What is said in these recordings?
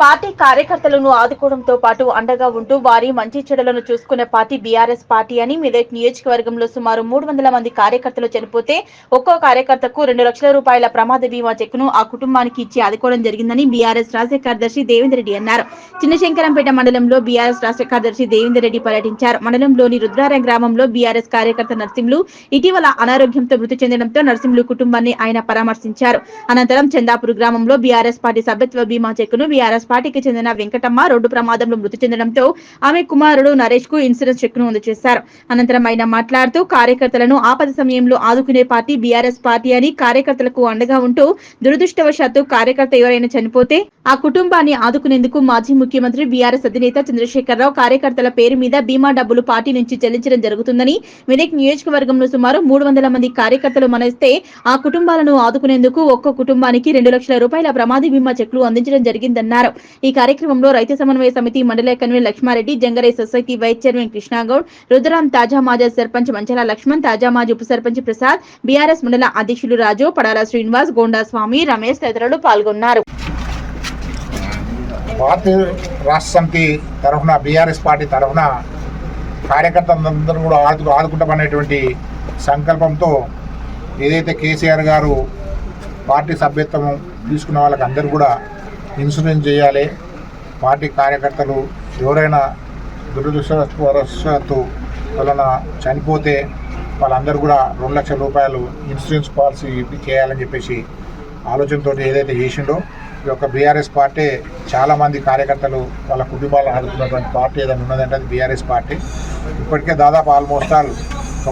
Party కార్యకర్తలను ఆదుకోవడంతో పాటు అండగా ఉంటూ వారి మంచి చెడులను చూసుకునే పార్టీ బీఆర్ఎస్ పార్టీ అని మెదక్ నియోజకవర్గంలో సుమారు మూడు వందల మంది కార్యకర్తలు చనిపోతే ఒక్కో కార్యకర్తకు రెండు లక్షల రూపాయల ప్రమాద బీమా చెక్కును ఆ కుటుంబానికి ఇచ్చి ఆదుకోవడం జరిగిందని బీఆర్ఎస్ రాష్ట్ర కార్యదర్శి దేవేందర్ రెడ్డి అన్నారు. చిన్నశంకరంపేట మండలంలో బీఆర్ఎస్ రాష్ట్ర కార్యదర్శి దేవేందర్ రెడ్డి పర్యటించారు. మండలంలోని రుద్రారం గ్రామంలో బీఆర్ఎస్ కార్యకర్త నర్సింహులు ఇటీవల అనారోగ్యంతో మృతి చెందడంతో నర్సింహులు కుటుంబాన్ని ఆయన పరామర్శించారు. అనంతరం చందాపూర్ గ్రామంలో బీఆర్ఎస్ పార్టీ సభ్యత్వ బీమా చెక్కును బీఆర్ఎస్ పార్టీకి చెందిన వెంకటమ్మ రోడ్డు ప్రమాదంలో మృతి చెందడంతో ఆమె కుమారుడు నరేష్కు ఇన్సూరెన్స్ చెక్కును అందజేశారు. అనంతరం ఆయన మాట్లాడుతూ కార్యకర్తలను ఆపద సమయంలో ఆదుకునే పార్టీ బీఆర్ఎస్ పార్టీ అని కార్యకర్తలకు అండగా ఉంటూ దురదృష్టవశాత్తు కార్యకర్త ఎవరైనా చనిపోతే ఆ కుటుంబాన్ని ఆదుకునేందుకు మాజీ ముఖ్యమంత్రి బీఆర్ఎస్ అధినేత చంద్రశేఖరరావు కార్యకర్తల పేరు మీద బీమా డబ్బులు పార్టీ నుంచి చెల్లించడం జరుగుతుందని మెదక్ నియోజకవర్గంలో సుమారు మూడు వందల మంది కార్యకర్తలు మనిస్తే ఆ కుటుంబాలను ఆదుకునేందుకు ఒక్క కుటుంబానికి రెండు లక్షల రూపాయల ప్రమాద బీమా చెక్లు అందించడం జరిగిందన్నారు. ఈ కార్యక్రమంలో రైతు సమన్వయ సమితి మండల convener Lakshma Reddy జంగరై society vice chairman Krishnagoud Rudram తాజా మాజీ సర్పంచ్ మంచల లక్ష్మణ్ తాజా మాజీ ఉప సర్పంచ్ ప్రసాద్ బీఆర్ఎస్ మండల అధ్యక్షులు రాజు పడాల శ్రీనివాస్ గోండా స్వామి రమేష్ తదితరులు పాల్గొన్నారు. భారతీయ రాష్ట్ర సమితి తరఫున బీఆర్ఎస్ పార్టీ తరఫున కార్యకర్తలందరూ కూడా ఆదుకు ఆదుకుంటామనేటువంటి సంకల్పంతో ఏదైతే కేసీఆర్ గారు పార్టీ సభ్యత్వం తీసుకున్న వాళ్ళకి అందరూ కూడా ఇన్సూరెన్స్ చేయాలి. పార్టీ కార్యకర్తలు ఎవరైనా దురదృష్టవశాత్తు వలన చనిపోతే వాళ్ళందరూ కూడా రెండు లక్షల రూపాయలు ఇన్సూరెన్స్ పాలసీ చేయాలని చెప్పేసి ఆలోచనతో ఏదైతే చేసిండో ఈ యొక్క బీఆర్ఎస్ పార్టీ చాలామంది కార్యకర్తలు వాళ్ళ కుటుంబాలను ఆదుకున్నటువంటి పార్టీ ఏదైనా ఉన్నదంటే అది బీఆర్ఎస్ పార్టీ. ఇప్పటికే దాదాపు ఆల్మోస్ట్ ఆల్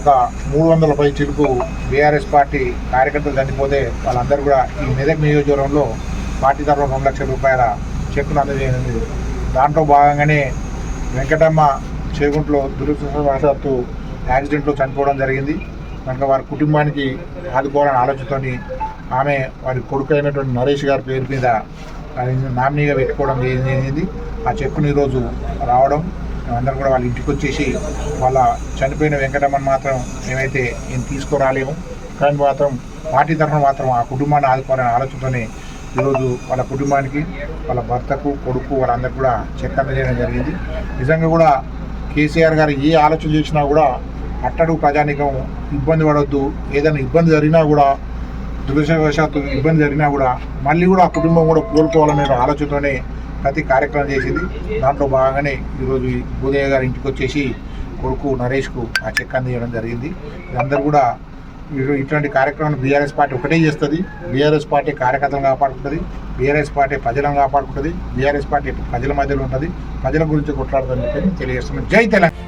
ఒక మూడు వందల పై చిలుకు బీఆర్ఎస్ పార్టీ కార్యకర్తలు చనిపోతే వాళ్ళందరూ కూడా ఈ మెదక్ నియోజకవర్గంలో పార్టీ తరఫున రెండు లక్షల రూపాయల చెక్కును అందజేయనుంది దాంట్లో భాగంగానే వెంకటమ్మ చేగుంట్లో దురదృష్టవశాత్తు యాక్సిడెంట్లో చనిపోవడం జరిగింది. కనుక వారి కుటుంబానికి ఆదుకోవాలని ఆలోచనతోని ఆమె వారి కొడుకు అయినటువంటి నరేష్ గారి పేరు మీద నామినీగా పెట్టుకోవడం జరిగింది. ఆ చెక్కును ఈరోజు రావడం మేమందరం కూడా వాళ్ళ ఇంటికి వచ్చేసి వాళ్ళ చనిపోయిన వెంకటమ్మని మాత్రం మేమైతే ఏం తీసుకురాలేము. కానీ మాత్రం పార్టీ తరఫున మాత్రం ఆ కుటుంబాన్ని ఆదుకోవాలనే ఆలోచనతోనే ఈరోజు వాళ్ళ కుటుంబానికి వాళ్ళ భర్తకు కొడుకు వాళ్ళందరికీ కూడా చెక్ అందజేయడం జరిగింది. నిజంగా కూడా కేసీఆర్ గారు ఏ ఆలోచన చేసినా కూడా అట్టడుగు ప్రజానికం ఇబ్బంది పడవద్దు ఏదైనా ఇబ్బంది జరిగినా కూడా దురదృష్టవశాత్తు ఇబ్బంది జరిగినా కూడా మళ్ళీ కూడా ఆ కుటుంబం కూడా కోలుకోవాలనే ఆలోచనతోనే ప్రతి కార్యక్రమం చేసింది. దాంట్లో భాగంగానే ఈరోజు ఈ భూదయ్య గారి ఇంటికి వచ్చేసి కొడుకు నరేష్కు ఆ చెక్ అందజేయడం జరిగింది. అందరూ కూడా ఇటువంటి కార్యక్రమాన్ని బీఆర్ఎస్ పార్టీ ఒకటే చేస్తుంది. బీఆర్ఎస్ పార్టీ కార్యకర్తలను కాపాడుకుంటుంది. బీఆర్ఎస్ పార్టీ ప్రజలను కాపాడుకుంటుంది. బీఆర్ఎస్ పార్టీ ప్రజల మధ్యలో ఉంటుంది. ప్రజల గురించి కొట్లాడుతుందని తెలియజేస్తున్నాం. జై తెలంగాణ.